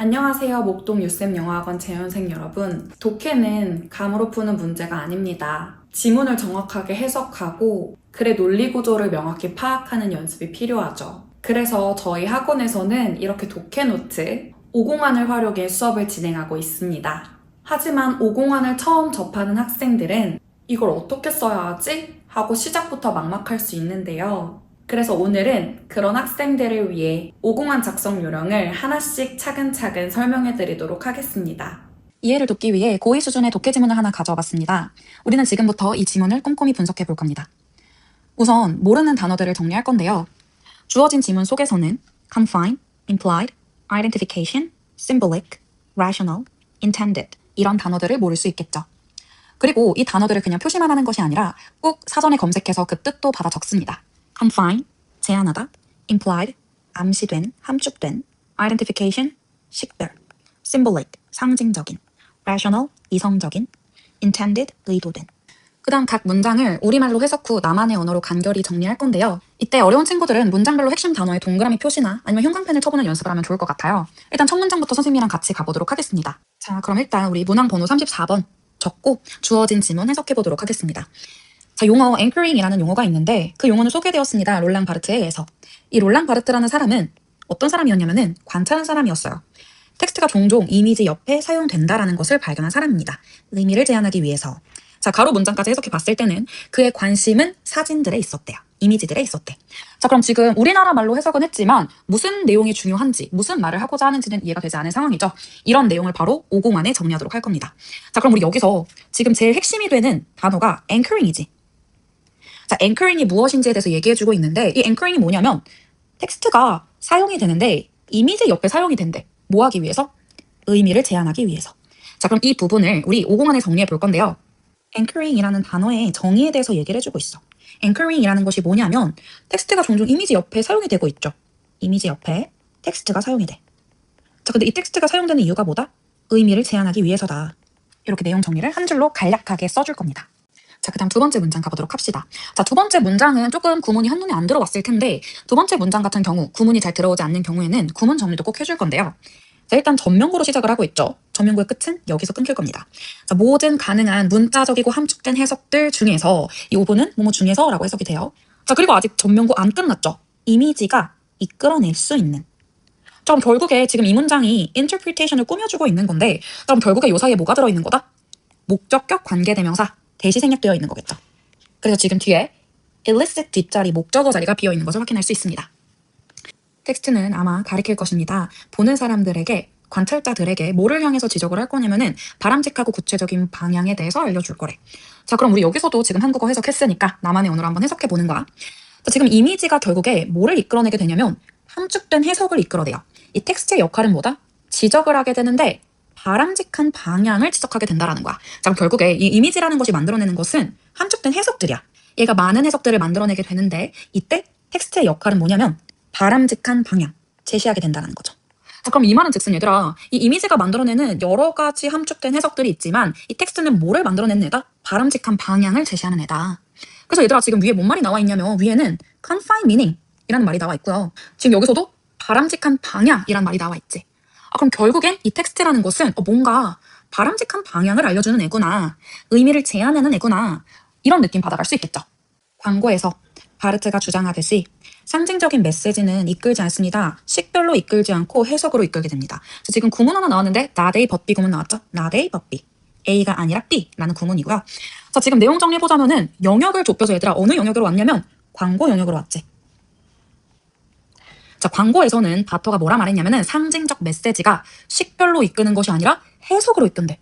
안녕하세요. 목동 유쌤 영어학원 재연생 여러분. 독해는 감으로 푸는 문제가 아닙니다. 지문을 정확하게 해석하고 글의 논리 구조를 명확히 파악하는 연습이 필요하죠. 그래서 저희 학원에서는 이렇게 독해 노트, 오공안을 활용해 수업을 진행하고 있습니다. 하지만 오공안을 처음 접하는 학생들은 이걸 어떻게 써야 하지? 하고 시작부터 막막할 수 있는데요. 그래서 오늘은 그런 학생들을 위해 오공안 작성 요령을 하나씩 차근차근 설명해 드리도록 하겠습니다. 이해를 돕기 위해 고2 수준의 독해 지문을 하나 가져와 봤습니다. 우리는 지금부터 이 지문을 꼼꼼히 분석해 볼 겁니다. 우선 모르는 단어들을 정리할 건데요. 주어진 지문 속에서는 confine, implied, identification, symbolic, rational, intended 이런 단어들을 모를 수 있겠죠. 그리고 이 단어들을 그냥 표시만 하는 것이 아니라 꼭 사전에 검색해서 그 뜻도 받아 적습니다. Confine, 제한하다, implied, 암시된, 함축된, identification, 식별, symbolic, 상징적인, rational, 이성적인, intended, 의도된. 그 다음 각 문장을 우리말로 해석 후 나만의 언어로 간결히 정리할 건데요. 이때 어려운 친구들은 문장별로 핵심 단어에 동그라미 표시나 아니면 형광펜을 쳐보는 연습을 하면 좋을 것 같아요. 일단 첫 문장부터 선생님이랑 같이 가보도록 하겠습니다. 자, 그럼 일단 우리 문항 번호 34번 적고 주어진 지문 해석해 보도록 하겠습니다. 자, 용어 anchoring이라는 용어가 있는데 그 용어는 소개되었습니다. 롤랑 바르트에 의해서. 이 롤랑 바르트라는 사람은 어떤 사람이었냐면은 관찰한 사람이었어요. 텍스트가 종종 이미지 옆에 사용된다라는 것을 발견한 사람입니다. 의미를 제한하기 위해서. 자, 가로 문장까지 해석해 봤을 때는 그의 관심은 사진들에 있었대요. 이미지들에 있었대. 자, 그럼 지금 우리나라 말로 해석은 했지만 무슨 내용이 중요한지, 무슨 말을 하고자 하는지는 이해가 되지 않은 상황이죠. 이런 내용을 바로 50 안에 정리하도록 할 겁니다. 자, 그럼 우리 여기서 지금 제일 핵심이 되는 단어가 anchoring이지. 자, anchoring이 무엇인지에 대해서 얘기해주고 있는데 이 anchoring이 뭐냐면 텍스트가 사용이 되는데 이미지 옆에 사용이 된대. 뭐 하기 위해서? 의미를 제한하기 위해서. 자, 그럼 이 부분을 우리 50 안에 정리해 볼 건데요. anchoring이라는 단어의 정의에 대해서 얘기를 해주고 있어. anchoring이라는 것이 뭐냐면 텍스트가 종종 이미지 옆에 사용이 되고 있죠. 이미지 옆에 텍스트가 사용이 돼. 자, 근데 이 텍스트가 사용되는 이유가 뭐다? 의미를 제한하기 위해서다. 이렇게 내용 정리를 한 줄로 간략하게 써줄 겁니다. 자, 그 다음 두 번째 문장 가보도록 합시다. 자, 두 번째 문장은 조금 구문이 한눈에 안 들어왔을 텐데, 두 번째 문장 같은 경우, 구문이 잘 들어오지 않는 경우에는 구문 정리도 꼭 해줄 건데요. 자, 일단 전명구로 시작을 하고 있죠. 전명구의 끝은 여기서 끊길 겁니다. 자, 모든 가능한 문자적이고 함축된 해석들 중에서, 이 5분은 뭐뭐 중에서 라고 해석이 돼요. 자, 그리고 아직 전명구 안 끝났죠. 이미지가 이끌어낼 수 있는. 자, 그럼 결국에 지금 이 문장이 interpretation을 꾸며주고 있는 건데, 자, 그럼 결국에 요 사이에 뭐가 들어있는 거다? 목적격 관계대명사. 대시 생략되어 있는 거겠죠. 그래서 지금 뒤에 illicit 뒷자리 목적어 자리가 비어 있는 것을 확인할 수 있습니다. 텍스트는 아마 가리킬 것입니다. 보는 사람들에게 관찰자들에게 뭐를 향해서 지적을 할 거냐면은 바람직하고 구체적인 방향에 대해서 알려줄 거래. 자, 그럼 우리 여기서도 지금 한국어 해석했으니까 나만의 언어로 한번 해석해 보는 거야. 자, 지금 이미지가 결국에 뭐를 이끌어내게 되냐면 함축된 해석을 이끌어내요. 이 텍스트의 역할은 뭐다? 지적을 하게 되는데 바람직한 방향을 지적하게 된다라는 거야. 자, 결국에 이 이미지라는 것이 만들어내는 것은 함축된 해석들이야. 얘가 많은 해석들을 만들어내게 되는데 이때 텍스트의 역할은 뭐냐면 바람직한 방향 제시하게 된다는 거죠. 자, 그럼 이 말은 즉슨 얘들아, 이 이미지가 만들어내는 여러 가지 함축된 해석들이 있지만 이 텍스트는 뭐를 만들어내는 애다? 바람직한 방향을 제시하는 애다. 그래서 얘들아 지금 위에 뭔 말이 나와 있냐면 위에는 confine meaning 이라는 말이 나와 있고요. 지금 여기서도 바람직한 방향이라는 말이 나와 있지. 아, 그럼 결국엔 이 텍스트라는 것은 어, 뭔가 바람직한 방향을 알려주는 애구나. 의미를 제한하는 애구나. 이런 느낌 받아갈 수 있겠죠. 광고에서 바르트가 주장하듯이 상징적인 메시지는 이끌지 않습니다. 식별로 이끌지 않고 해석으로 이끌게 됩니다. 지금 구문 하나 나왔는데 나데이 버비 구문 나왔죠? 나데이 버비. A가 아니라 B라는 구문이고요. 자, 지금 내용 정리해보자면은 영역을 좁혀서 얘들아 어느 영역으로 왔냐면 광고 영역으로 왔지. 자, 광고에서는 바터가 뭐라 말했냐면은 상징적 메시지가 식별로 이끄는 것이 아니라 해석으로 이끈대.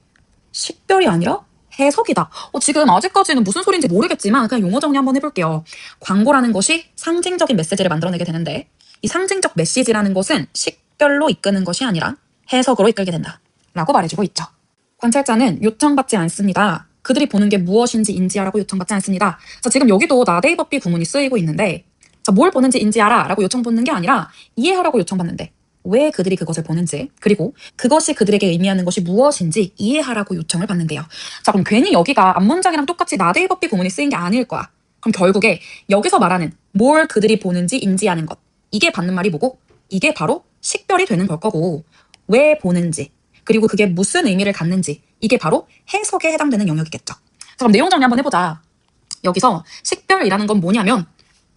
식별이 아니라 해석이다. 어, 지금 아직까지는 무슨 소리인지 모르겠지만 그냥 용어 정리 한번 해볼게요. 광고라는 것이 상징적인 메시지를 만들어내게 되는데 이 상징적 메시지라는 것은 식별로 이끄는 것이 아니라 해석으로 이끌게 된다. 라고 말해주고 있죠. 관찰자는 요청받지 않습니다. 그들이 보는 게 무엇인지 인지하라고 요청받지 않습니다. 자, 지금 여기도 나데이버비 구문이 쓰이고 있는데 자, 뭘 보는지 인지하라 라고 요청받는 게 아니라 이해하라고 요청받는데 왜 그들이 그것을 보는지 그리고 그것이 그들에게 의미하는 것이 무엇인지 이해하라고 요청을 받는데요. 자 그럼 괜히 여기가 앞문장이랑 똑같이 나데이버비 구문이 쓰인 게 아닐 거야. 그럼 결국에 여기서 말하는 뭘 그들이 보는지 인지하는 것 이게 받는 말이 뭐고 이게 바로 식별이 되는 걸 거고 왜 보는지, 그리고 그게 무슨 의미를 갖는지, 이게 바로 해석에 해당되는 영역이겠죠. 자, 그럼 내용 정리 한번 해보자. 여기서 식별이라는 건 뭐냐면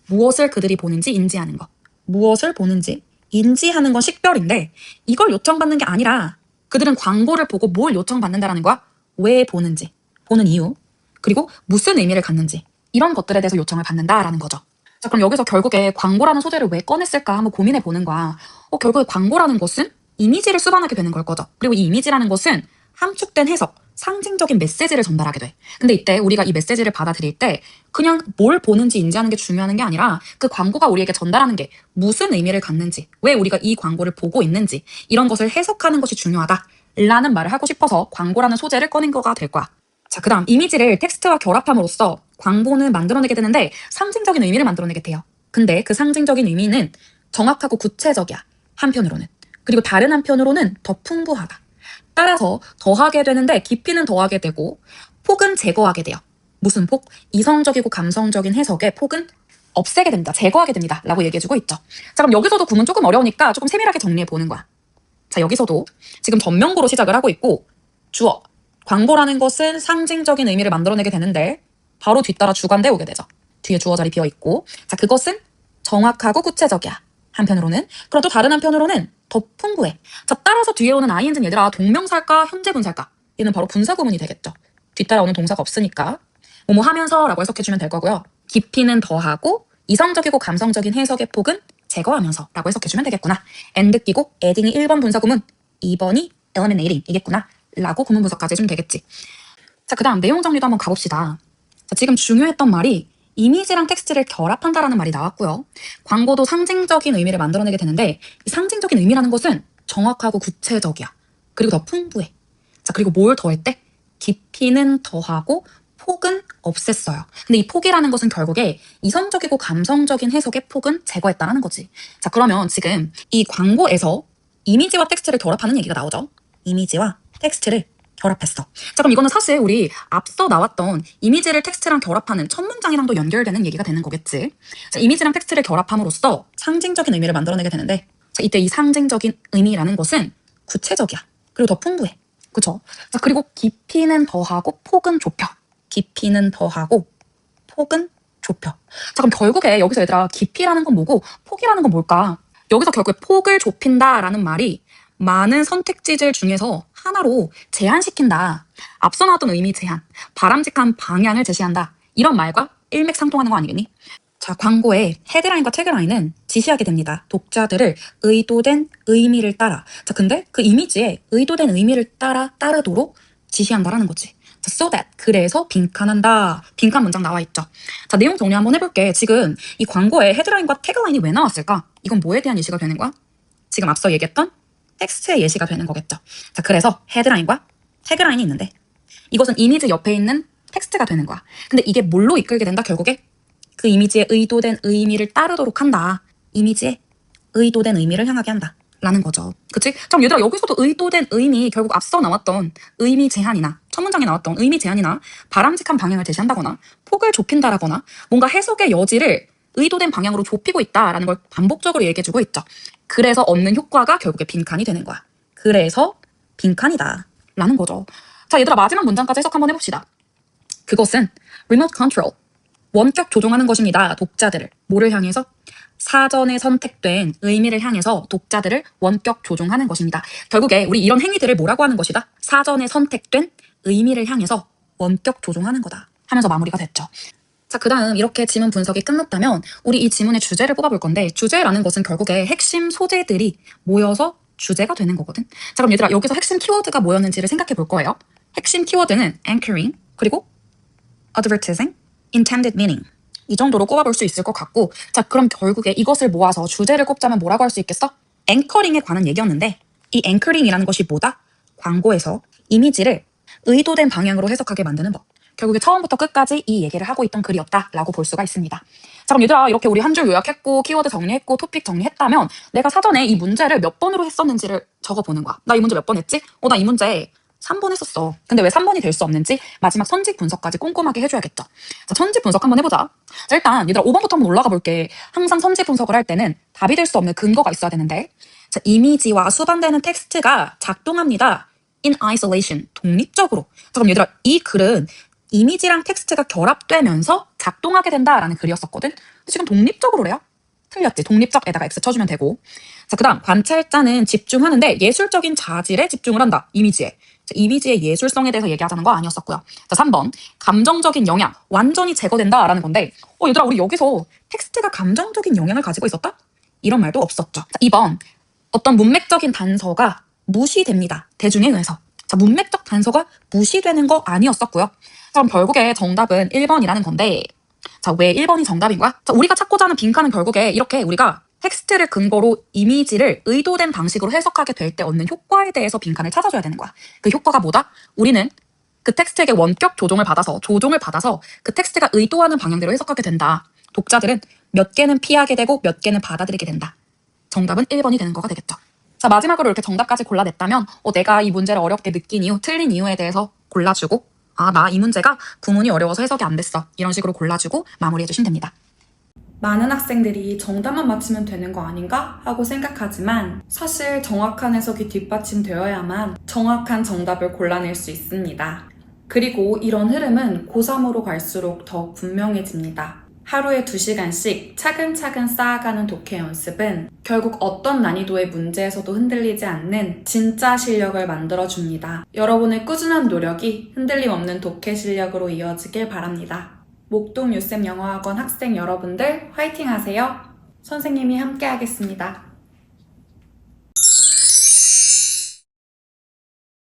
무엇을 그들이 보는지 인지하는 것. 무엇을 보는지 인지하는 건 식별인데 이걸 요청받는 게 아니라 그들은 광고를 보고 뭘 요청받는다라는 거야? 왜 보는지, 보는 이유, 그리고 무슨 의미를 갖는지 이런 것들에 대해서 요청을 받는다라는 거죠. 자, 그럼 여기서 결국에 광고라는 소재를 왜 꺼냈을까 한번 고민해 보는 거야. 어, 결국에 광고라는 것은 이미지를 수반하게 되는 걸 거죠. 그리고 이 이미지라는 것은 함축된 해석, 상징적인 메시지를 전달하게 돼. 근데 이때 우리가 이 메시지를 받아들일 때 그냥 뭘 보는지 인지하는 게 중요한 게 아니라 그 광고가 우리에게 전달하는 게 무슨 의미를 갖는지, 왜 우리가 이 광고를 보고 있는지 이런 것을 해석하는 것이 중요하다 라는 말을 하고 싶어서 광고라는 소재를 꺼낸 거가 될 거야. 자, 그 다음 이미지를 텍스트와 결합함으로써 광고는 만들어내게 되는데 상징적인 의미를 만들어내게 돼요. 근데 그 상징적인 의미는 정확하고 구체적이야. 한편으로는. 그리고 다른 한편으로는 더 풍부하다. 따라서 더하게 되는데 깊이는 더하게 되고 폭은 제거하게 돼요. 무슨 폭? 이성적이고 감성적인 해석의 폭은 없애게 됩니다. 제거하게 됩니다. 라고 얘기해주고 있죠. 자, 그럼 여기서도 구문 조금 어려우니까 조금 세밀하게 정리해 보는 거야. 자, 여기서도 지금 전명구로 시작을 하고 있고 주어. 광고라는 것은 상징적인 의미를 만들어내게 되는데 바로 뒤따라 주관대 오게 되죠. 뒤에 주어 자리 비어 있고 자, 그것은 정확하고 구체적이야. 한편으로는 그럼 또 다른 한편으로는 더 풍부해. 자, 따라서 뒤에 오는 ing는 얘들아 동명사일까 현재 분사일까? 얘는 바로 분사 구문이 되겠죠. 뒤따라오는 동사가 없으니까 뭐뭐 하면서 라고 해석해주면 될 거고요. 깊이는 더하고 이성적이고 감성적인 해석의 폭은 제거하면서 라고 해석해주면 되겠구나. and 끼고 adding이 1번 분사 구문, 2번이 eliminating이겠구나. 라고 구문 분석까지 해주면 되겠지. 자, 그 다음 내용 정리도 한번 가봅시다. 자, 지금 중요했던 말이 이미지랑 텍스트를 결합한다라는 말이 나왔고요. 광고도 상징적인 의미를 만들어내게 되는데 이 상징적인 의미라는 것은 정확하고 구체적이야. 그리고 더 풍부해. 자, 그리고 뭘 더했대? 깊이는 더하고 폭은 없앴어요. 근데 이 폭이라는 것은 결국에 이성적이고 감성적인 해석의 폭은 제거했다라는 거지. 자, 그러면 지금 이 광고에서 이미지와 텍스트를 결합하는 얘기가 나오죠. 이미지와 텍스트를 결합했어. 자, 그럼 이거는 사실 우리 앞서 나왔던 이미지를 텍스트랑 결합하는 첫 문장이랑도 연결되는 얘기가 되는 거겠지. 자, 이미지랑 텍스트를 결합함으로써 상징적인 의미를 만들어내게 되는데, 자, 이때 이 상징적인 의미라는 것은 구체적이야. 그리고 더 풍부해. 그쵸? 자, 그리고 깊이는 더하고 폭은 좁혀. 깊이는 더하고 폭은 좁혀. 자, 그럼 결국에 여기서 얘들아, 깊이라는 건 뭐고, 폭이라는 건 뭘까? 여기서 결국에 폭을 좁힌다라는 말이 많은 선택지들 중에서 하나로 제한시킨다. 앞서 나왔던 의미 제한, 바람직한 방향을 제시한다. 이런 말과 일맥상통하는 거 아니겠니? 자, 광고의 헤드라인과 태그라인은 지시하게 됩니다. 독자들을 의도된 의미를 따라. 자, 근데 그 이미지에 의도된 의미를 따라 따르도록 지시한다라는 거지. 자, so that. 그래서 빈칸한다. 빈칸 문장 나와 있죠. 자, 내용 정리 한번 해볼게. 지금 이 광고의 헤드라인과 태그라인이 왜 나왔을까? 이건 뭐에 대한 예시가 되는 거야? 지금 앞서 얘기했던 텍스트의 예시가 되는 거겠죠. 자, 그래서 헤드라인과 태그라인이 있는데 이것은 이미지 옆에 있는 텍스트가 되는 거야. 근데 이게 뭘로 이끌게 된다? 결국에 그 이미지의 의도된 의미를 따르도록 한다. 이미지의 의도된 의미를 향하게 한다. 라는 거죠. 그치? 그럼 얘들아, 여기서도 의도된 의미, 결국 앞서 나왔던 의미 제한이나, 첫 문장에 나왔던 의미 제한이나, 바람직한 방향을 제시한다거나, 폭을 좁힌다라거나, 뭔가 해석의 여지를 의도된 방향으로 좁히고 있다라는 걸 반복적으로 얘기해주고 있죠. 그래서 얻는 효과가 결국에 빈칸이 되는 거야. 그래서 빈칸이다. 라는 거죠. 자, 얘들아, 마지막 문장까지 해석 한번 해봅시다. 그것은 remote control, 원격 조종하는 것입니다. 독자들을. 뭐를 향해서? 사전에 선택된 의미를 향해서 독자들을 원격 조종하는 것입니다. 결국에 우리 이런 행위들을 뭐라고 하는 것이다? 사전에 선택된 의미를 향해서 원격 조종하는 거다. 하면서 마무리가 됐죠. 자, 그 다음 이렇게 지문 분석이 끝났다면 우리 이 지문의 주제를 뽑아볼 건데 주제라는 것은 결국에 핵심 소재들이 모여서 주제가 되는 거거든. 자, 그럼 얘들아 여기서 핵심 키워드가 뭐였는지를 생각해 볼 거예요. 핵심 키워드는 anchoring 그리고 advertising, intended meaning 이 정도로 꼽아볼 수 있을 것 같고 자 그럼 결국에 이것을 모아서 주제를 꼽자면 뭐라고 할 수 있겠어? 앵커링에 관한 얘기였는데 이 앵커링이라는 것이 뭐다? 광고에서 이미지를 의도된 방향으로 해석하게 만드는 법 결국에 처음부터 끝까지 이 얘기를 하고 있던 글이었다라고 볼 수가 있습니다. 자 그럼 얘들아 이렇게 우리 한 줄 요약했고 키워드 정리했고 토픽 정리했다면 내가 사전에 이 문제를 몇 번으로 했었는지를 적어보는 거야. 나 이 문제 몇 번 했지? 어 나 이 문제 3번 했었어. 근데 왜 3번이 될 수 없는지 마지막 선직 분석까지 꼼꼼하게 해줘야겠죠. 자, 선직 분석 한번 해보자. 자, 일단 얘들아 5번부터 한번 올라가 볼게. 항상 선직 분석을 할 때는 답이 될 수 없는 근거가 있어야 되는데 자, 이미지와 수반되는 텍스트가 작동합니다. in isolation, 독립적으로. 자, 그럼 얘들아, 이 글은 이미지랑 텍스트가 결합되면서 작동하게 된다라는 글이었었거든. 근데 지금 독립적으로래요. 틀렸지. 독립적에다가 X 쳐주면 되고. 자, 그 다음, 관찰자는 집중하는데 예술적인 자질에 집중을 한다. 이미지에. 자, 이미지의 예술성에 대해서 얘기하자는 거 아니었었고요. 자, 3번. 감정적인 영향. 완전히 제거된다라는 건데, 어, 얘들아, 우리 여기서 텍스트가 감정적인 영향을 가지고 있었다? 이런 말도 없었죠. 자, 2번. 어떤 문맥적인 단서가 무시됩니다. 대중에 의해서. 자, 문맥적 단서가 무시되는 거 아니었었고요. 자, 그럼 결국에 정답은 1번이라는 건데, 자, 왜 1번이 정답인 거야? 자, 우리가 찾고자 하는 빈칸은 결국에 이렇게 우리가 텍스트를 근거로 이미지를 의도된 방식으로 해석하게 될 때 얻는 효과에 대해서 빈칸을 찾아줘야 되는 거야. 그 효과가 뭐다? 우리는 그 텍스트에게 원격 조종을 받아서, 조종을 받아서 그 텍스트가 의도하는 방향대로 해석하게 된다. 독자들은 몇 개는 피하게 되고 몇 개는 받아들이게 된다. 정답은 1번이 되는 거가 되겠죠. 자, 마지막으로 이렇게 정답까지 골라냈다면, 어, 내가 이 문제를 어렵게 느낀 이유, 틀린 이유에 대해서 골라주고, 아, 나 이 문제가 구문이 어려워서 해석이 안 됐어. 이런 식으로 골라주고 마무리해 주시면 됩니다. 많은 학생들이 정답만 맞히면 되는 거 아닌가 하고 생각하지만 사실 정확한 해석이 뒷받침되어야만 정확한 정답을 골라낼 수 있습니다. 그리고 이런 흐름은 고3으로 갈수록 더 분명해집니다. 하루에 2시간씩 차근차근 쌓아가는 독해 연습은 결국 어떤 난이도의 문제에서도 흔들리지 않는 진짜 실력을 만들어줍니다. 여러분의 꾸준한 노력이 흔들림 없는 독해 실력으로 이어지길 바랍니다. 목동 유쌤 영어학원 학생 여러분들 화이팅 하세요. 선생님이 함께 하겠습니다.